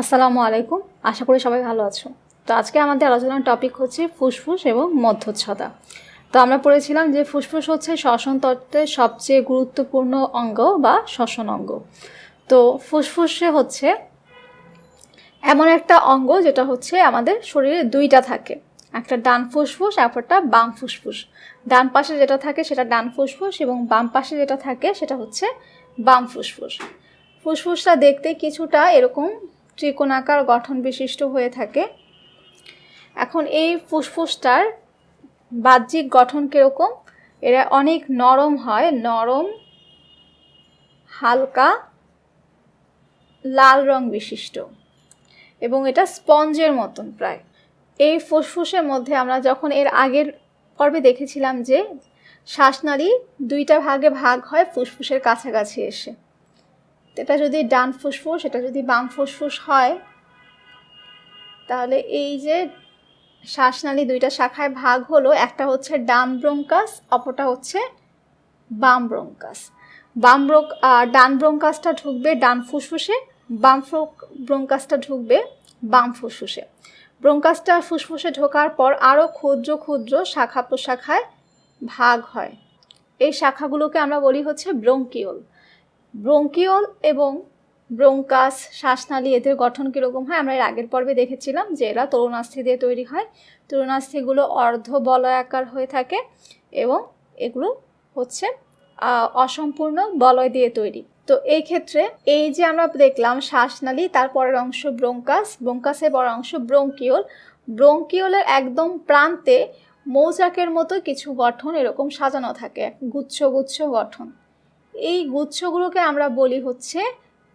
আসসালামু আলাইকুম। আশা করি সবাই ভালো আছো। তো আজকে আমাদের আলোচনার টপিক হচ্ছে ফুসফুস এবং মধ্যচ্ছদা। তো আমরা পড়েছিলাম যে ফুসফুস হচ্ছে শ্বসন তত্ত্বের সবচেয়ে গুরুত্বপূর্ণ অঙ্গ বা শ্বসন অঙ্গ। তো ফুসফুসে হচ্ছে এমন একটা অঙ্গ যেটা হচ্ছে আমাদের শরীরে দুইটা থাকে। একটা ডান ফুসফুস একটা বাম ফুসফুস। ডান পাশে যেটা থাকে সেটা ডান ফুসফুস এবং বাম পাশে যেটা থাকে সেটা হচ্ছে বাম ফুসফুস। ফুসফুসটা দেখতে কিছুটা এরকম ত্রিকোণাকার গঠন বিশিষ্ট হয়ে থাকে। এখন এই ফুসফুসটার বাহ্যিক গঠন কীরকম? এরা অনেক নরম হয়, নরম, হালকা, লাল রং বিশিষ্ট। এবং এটা স্পঞ্জের মতন প্রায়। এই ফুসফুসের মধ্যে আমরা যখন এর আগের পর্বে দেখেছিলাম যে শ্বাসনালী দুইটা ভাগে ভাগ হয়, ফুসফুসের কাছাকাছি এসে। এটা যদি ডান ফুসফুস, এটা যদি বাম ফুসফুস হয়, তাহলে এই যে শ্বাসনালী দুইটা শাখায় ভাগ হলো, একটা হচ্ছে ডান ব্রঙ্কাস, অপরটা হচ্ছে বাম ব্রঙ্কাস। বাম ব্রোক ডান ব্রঙ্কাসটা ঢুকবে ডান ফুসফুসে, বাম ব্রঙ্কাসটা ঢুকবে বাম ফুসফুসে। ব্রঙ্কাসটা ফুসফুসে ঢোকার পর আরও ক্ষুদ্র ক্ষুদ্র শাখা প্রশাখায় ভাগ হয়। এই শাখাগুলোকে আমরা বলি হচ্ছে ব্রঙ্কিওল। ব্রঙ্কিওল এবং ব্রঙ্কাস শ্বাসনালী এদের গঠন কীরকম হয়? আমরা এর আগের পর্বে দেখেছিলাম যে এরা তরুণাস্থি দিয়ে তৈরি হয়। তরুণাস্থিগুলো অর্ধ বলয়াকার হয়ে থাকে এবং এগুলো হচ্ছে অসম্পূর্ণ বলয় দিয়ে তৈরি। তো এই ক্ষেত্রে এই যে আমরা দেখলাম শ্বাসনালী, তার পরের অংশ ব্রঙ্কাস, ব্রঙ্কাসের বড় অংশ ব্রঙ্কিওল। ব্রঙ্কিওলের একদম প্রান্তে মৌচাকের মতো কিছু গঠন এরকম সাজানো থাকে, গুচ্ছ গুচ্ছ গঠন। এই গুচ্ছগুলোকে আমরা বলি হচ্ছে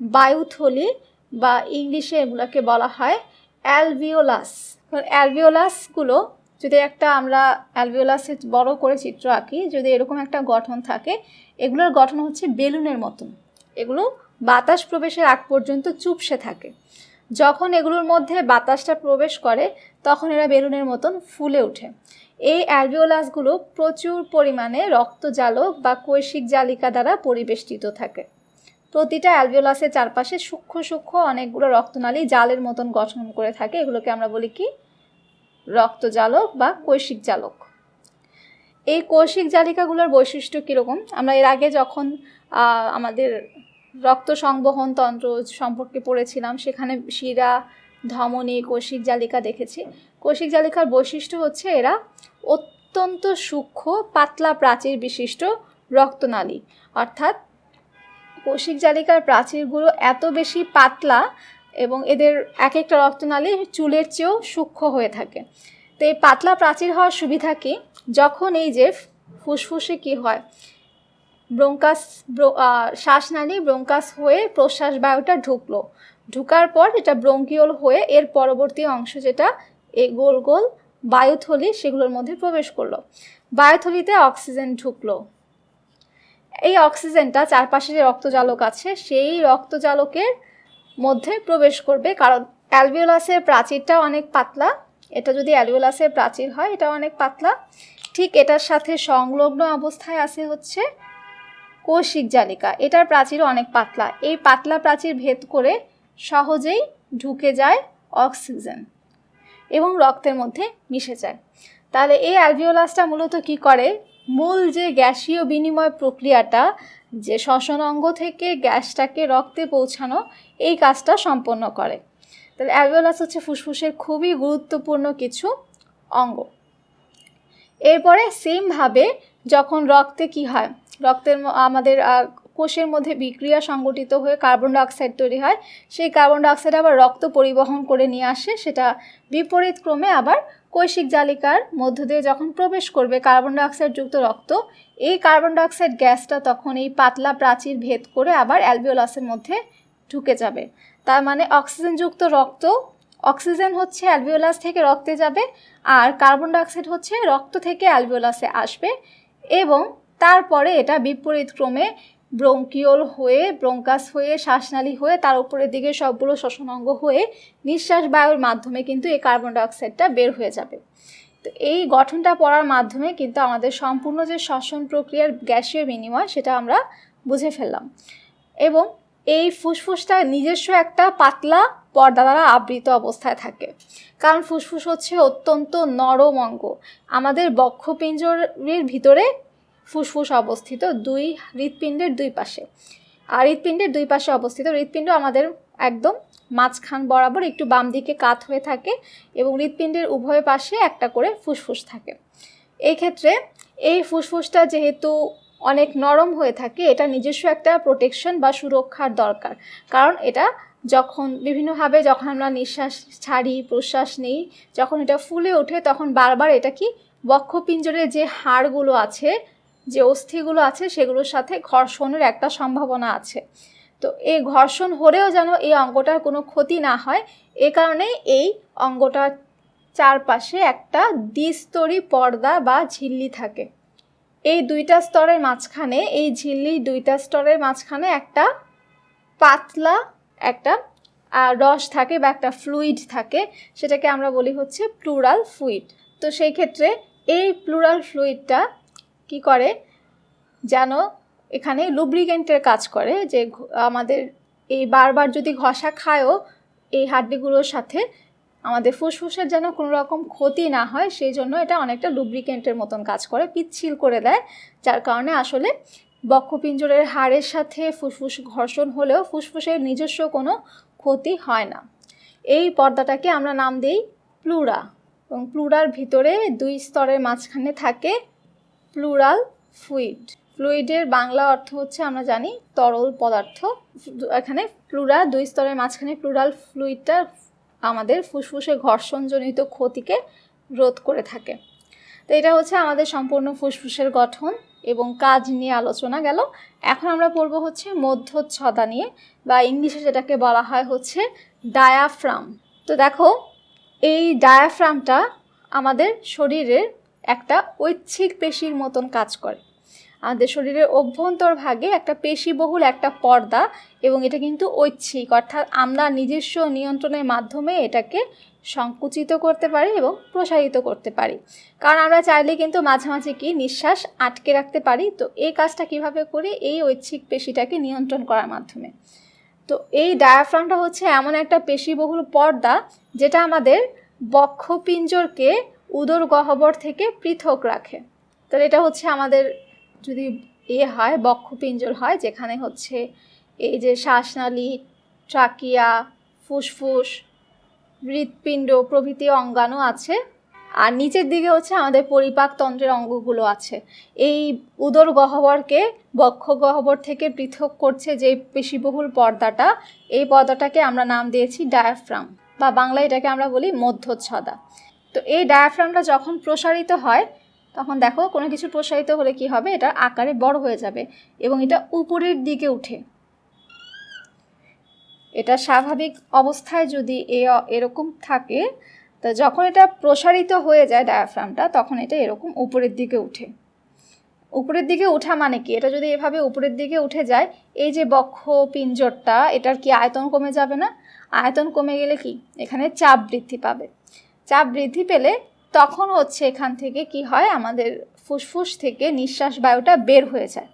বায়ুথলি বা ইংলিশে এগুলোকে বলা হয় অ্যালভিওলাস। অ্যালভিওলাসগুলো যদি একটা আমরা অ্যালভিওলাসের বড় করে চিত্র আঁকি, যদি এরকম একটা গঠন থাকে, এগুলোর গঠন হচ্ছে বেলুনের মতন। এগুলো বাতাস প্রবেশের আগ পর্যন্ত চুপসে থাকে। যখন এগুলোর মধ্যে বাতাসটা প্রবেশ করে, তখন এরা বেলুনের মতন ফুলে ওঠে। এই অ্যালভিওলাসগুলো প্রচুর পরিমাণে রক্তজালক বা কৈশিক জালিকা দ্বারা পরিবেষ্টিত থাকে। প্রতিটা অ্যালভিওলাসের চারপাশে সূক্ষ্ম সূক্ষ্ম অনেকগুলো রক্তনালী জালের মতন গঠন করে থাকে, এগুলোকে আমরা বলি কি? রক্তজালক বা কৈশিক জালক। এই কৌশিক জালিকাগুলোর বৈশিষ্ট্য কীরকম? আমরা এর আগে যখন আমাদের রক্ত সংবহন তন্ত্র সম্পর্কে পড়েছিলাম, সেখানে শিরা, ধমনী, কৌশিক জালিকা দেখেছি। কৌশিক জালিকার বৈশিষ্ট্য হচ্ছে এরা অত্যন্ত সূক্ষ্ম, পাতলা প্রাচীর বিশিষ্ট রক্তনালী। অর্থাৎ কৌশিক জালিকার প্রাচীরগুলো এত বেশি পাতলা এবং এদের এক একটা রক্তনালী চুলের চেয়েও সূক্ষ্ম হয়ে থাকে। তো এই পাতলা প্রাচীর হওয়ার সুবিধা কি? যখন এই যে ফুসফুসে কি হয়, ব্রঙ্কাস শ্বাসনালী ব্রঙ্কাস হয়ে প্রশ্বাস বায়ুটা ঢুকলো। ঢুকার পর এটা ব্রঙ্কিওল হয়ে এর পরবর্তী অংশ যেটা এই গোল গোল বায়ুথলি সেগুলোর মধ্যে প্রবেশ করল। বায়ুথলিতে অক্সিজেন ঢুকলো। এই অক্সিজেনটা চারপাশে যে রক্তজালক আছে, সেই রক্তজালকের মধ্যে প্রবেশ করবে। কারণ অ্যালভিওলাসের প্রাচীরটা অনেক পাতলা। এটা যদি অ্যালভিওলাসের প্রাচীর হয়, এটা অনেক পাতলা। ঠিক এটার সাথে সংলগ্ন অবস্থায় আছে হচ্ছে কৌশিক জালিকা। এটার প্রাচীর অনেক পাতলা। এই পাতলা প্রাচীর ভেদ করে সহজেই ঢুকে যায় অক্সিজেন। এবং রক্তের মধ্যে মিশে যায়। তাহলে এই অ্যালভিওলাসটা মূলত কি করে? মূল যে গ্যাসীয় বিনিময় প্রক্রিয়াটা, যে শ্বসন অঙ্গ থেকে গ্যাসটাকে রক্তে পৌঁছানো, এই কাজটা সম্পন্ন করে। তাহলে অ্যালভিওলাস হচ্ছে ফুসফুসের খুবই গুরুত্বপূর্ণ কিছু অঙ্গ। এরপরে সেমভাবে যখন রক্তে কি হয়, রক্তের আমাদের কোষের মধ্যে বিক্রিয়া সংগঠিত হয়ে কার্বন ডাইঅক্সাইড তৈরি হয়, সেই কার্বন ডাইঅক্সাইড আবার রক্ত পরিবহন করে নিয়ে আসে, সেটা বিপরীত ক্রমে আবার কৈশিক জালিকার মধ্য দিয়ে যখন প্রবেশ করবে কার্বন ডাইঅক্সাইড যুক্ত রক্ত, এই কার্বন ডাইঅক্সাইড গ্যাসটা তখন এই পাতলা প্রাচীর ভেদ করে আবার অ্যালভিওলাসের মধ্যে ঢুকে যাবে। তার মানে অক্সিজেনযুক্ত রক্ত অক্সিজেন হচ্ছে অ্যালভিওলাস থেকে রক্তে যাবে আর কার্বন ডাইঅক্সাইড হচ্ছে রক্ত থেকে অ্যালভিওলাসে আসবে এবং তারপরে এটা বিপরীত ক্রমে ব্রঙ্কিওল হয়ে, ব্রঙ্কাস হয়ে, শ্বাসনালী হয়ে, তার উপরের দিকে সবগুলো শ্বসনাঙ্গ হয়ে নিঃশ্বাস বায়ুর মাধ্যমে কিন্তু এই কার্বন ডাইঅক্সাইডটা বের হয়ে যাবে। তো এই গঠনটা পড়ার মাধ্যমে কিন্তু আমাদের সম্পূর্ণ যে শ্বসন প্রক্রিয়ার গ্যাসীয় বিনিময় সেটা আমরা বুঝে ফেললাম। এবং এই ফুসফুসটা নিজস্ব একটা পাতলা পর্দা দ্বারা আবৃত অবস্থায় থাকে। কারণ ফুসফুস হচ্ছে অত্যন্ত নরম অঙ্গ। আমাদের বক্ষপিঞ্জরের ভিতরে ফুসফুস অবস্থিত দুই হৃৎপিণ্ডের দুই পাশে। আর হৃৎপিণ্ডের দুই পাশে অবস্থিত হৃৎপিণ্ড আমাদের একদম মাঝখান বরাবর একটু বাম দিকে কাত হয়ে থাকে এবং হৃৎপিণ্ডের উভয় পাশে একটা করে ফুসফুস থাকে। এই ক্ষেত্রে এই ফুসফুসটা যেহেতু অনেক নরম হয়ে থাকে, এটা নিজস্ব একটা প্রোটেকশন বা সুরক্ষার দরকার। কারণ এটা যখন বিভিন্নভাবে যখন আমরা নিঃশ্বাস ছাড়ি, প্রশ্বাস নিই, যখন এটা ফুলে ওঠে তখন বারবার এটা কি বক্ষপিঞ্জরের যে হাড়গুলো আছে যে অস্থিগুলো আছে সেগুলোর সাথে ঘর্ষণের একটা সম্ভাবনা আছে। তো এই ঘর্ষণ হলেও যেন এই অঙ্গটার কোনো ক্ষতি না হয়, এ কারণে এই অঙ্গটার চারপাশে একটা দ্বিস্তরী পর্দা বা ঝিল্লি থাকে। এই দুইটা স্তরের মাঝখানে, এই ঝিল্লির দুইটা স্তরের মাঝখানে একটা পাতলা একটা রস থাকে বা একটা ফ্লুইড থাকে, সেটাকে আমরা বলি হচ্ছে প্লুরাল ফ্লুইড তো সেই ক্ষেত্রে এই প্লুরাল ফ্লুইডটা কি করে? যেন এখানে লুব্রিকেন্টের কাজ করে যে আমাদের এই বারবার যদি ঘষা খায়ও এই হাড্ডিগুলোর সাথে আমাদের ফুসফুসের যেন কোনো রকম ক্ষতি না হয়, সেই জন্য এটা অনেকটা লুব্রিকেন্টের মতন কাজ করে, পিচ্ছিল করে দেয়। যার কারণে আসলে বক্ষপিঞ্জরের হাড়ের সাথে ফুসফুস ঘর্ষণ হলেও ফুসফুসের নিজস্ব কোনো ক্ষতি হয় না। এই পর্দাটাকে আমরা নাম দিই প্লুরা এবং প্লুরার ভিতরে দুই স্তরের মাঝখানে থাকে প্লুরাল ফ্লুইড। ফ্লুইডের বাংলা অর্থ হচ্ছে, আমরা জানি, তরল পদার্থ। এখানে প্লুরা, দুই স্তরের মাঝখানে প্লুরাল ফ্লুইডটা আমাদের ফুসফুসে ঘর্ষণজনিত ক্ষতিকে রোধ করে থাকে। তো এটা হচ্ছে আমাদের সম্পূর্ণ ফুসফুসের গঠন এবং কাজ নিয়ে আলোচনা গেল। এখন আমরা পড়ব হচ্ছে মধ্যচ্ছদা নিয়ে, বা ইংলিশে যেটাকে বলা হয় হচ্ছে ডায়াফ্রাম তো দেখো, এই ডায়াফ্রামটা আমাদের শরীরের একটা ঐচ্ছিক পেশির মতন কাজ করে। আমাদের শরীরের অভ্যন্তরভাগে একটা পেশিবহুল একটা পর্দা এবং এটা কিন্তু ঐচ্ছিক। অর্থাৎ আমরা নিজস্ব নিয়ন্ত্রণের মাধ্যমে এটাকে সংকুচিত করতে পারি এবং প্রসারিত করতে পারি। কারণ আমরা চাইলে কিন্তু মাঝে মাঝে কি নিঃশ্বাস আটকে রাখতে পারি। তো এই কাজটা কীভাবে করে এই ঐচ্ছিক পেশিটাকে নিয়ন্ত্রণ করার মাধ্যমে? তো এই ডায়াফ্রামটা হচ্ছে এমন একটা পেশিবহুল পর্দা যেটা আমাদের বক্ষপিঞ্জরকে উদর গহ্বর থেকে পৃথক রাখে। তাহলে এটা হচ্ছে আমাদের যদি এ হয় বক্ষপিঞ্জর হয়, যেখানে হচ্ছে এই যে শ্বাসনালী, ট্রাকিয়া, ফুসফুস, হৃৎপিণ্ড প্রভৃতি অঙ্গাণু আছে। আর নিচের দিকে হচ্ছে আমাদের পরিপাক তন্ত্রের অঙ্গগুলো আছে। এই উদর গহ্বরকে বক্ষ গহ্বর থেকে পৃথক করছে যে পেশিবহুল পর্দাটা, এই পর্দাটাকে আমরা নাম দিয়েছি ডায়াফ্রাম, বা বাংলায় এটাকে আমরা বলি মধ্যচ্ছদা। তো এই ডায়াফ্রামটা যখন প্রসারিত হয়, তখন দেখো কোনো কিছু প্রসারিত হলে কি হবে? এটা আকারে বড় হয়ে যাবে এবং এটা উপরের দিকে উঠে। এটা স্বাভাবিক অবস্থায় যদি এ, এরকম থাকে, তা যখন এটা প্রসারিত হয়ে যায় ডায়াফ্রামটা তখন এটা এরকম উপরের দিকে উঠে। উপরের দিকে ওঠা মানে কি? এটা যদি এভাবে উপরের দিকে উঠে যায়, এই যে বক্ষ, পিঞ্জরটা, এটার কি আয়তন কমে যাবে না? আয়তন কমে গেলে কি? এখানে চাপ বৃদ্ধি পাবে। চাপ বৃদ্ধি পেলে তখন হচ্ছে এখান থেকে কি হয়? আমাদের ফুসফুস থেকে নিঃশ্বাস বায়ুটা বের হয়ে যায়।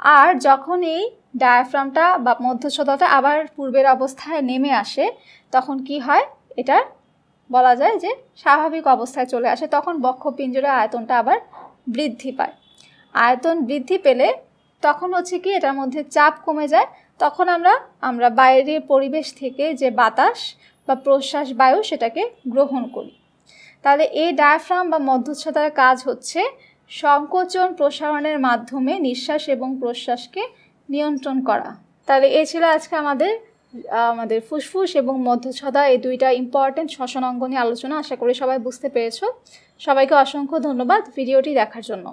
আর যখন এই ডায়াফ্রামটা বা মধ্যচ্ছদাটা আবার পূর্বের অবস্থায় নেমে আসে, তখন কি হয়? এটা বলা যায় যে স্বাভাবিক অবস্থায় চলে আসে। তখন বক্ষপিঞ্জরের আয়তনটা আবার বৃদ্ধি পায়। আয়তন বৃদ্ধি পেলে তখন হচ্ছে কি? এটার মধ্যে চাপ কমে যায়। তখন আমরা আমরা বাইরের পরিবেশ থেকে যে বাতাস বা প্রশ্বাস বায়ু সেটাকে গ্রহণ করি। তাহলে এই ডায়াফ্রাম বা মধ্যচ্ছদার কাজ হচ্ছে সংকোচন প্রসারণের মাধ্যমে নিঃশ্বাস এবং প্রশ্বাসকে নিয়ন্ত্রণ করা। তাহলে এ ছিল আজকে আমাদের আমাদের ফুসফুস এবং মধ্যচ্ছদা এই দুইটা ইম্পর্টেন্ট শ্বসন অঙ্গ নিয়ে আলোচনা। আশা করি সবাই বুঝতে পেরেছ। সবাইকে অসংখ্য ধন্যবাদ ভিডিওটি দেখার জন্য।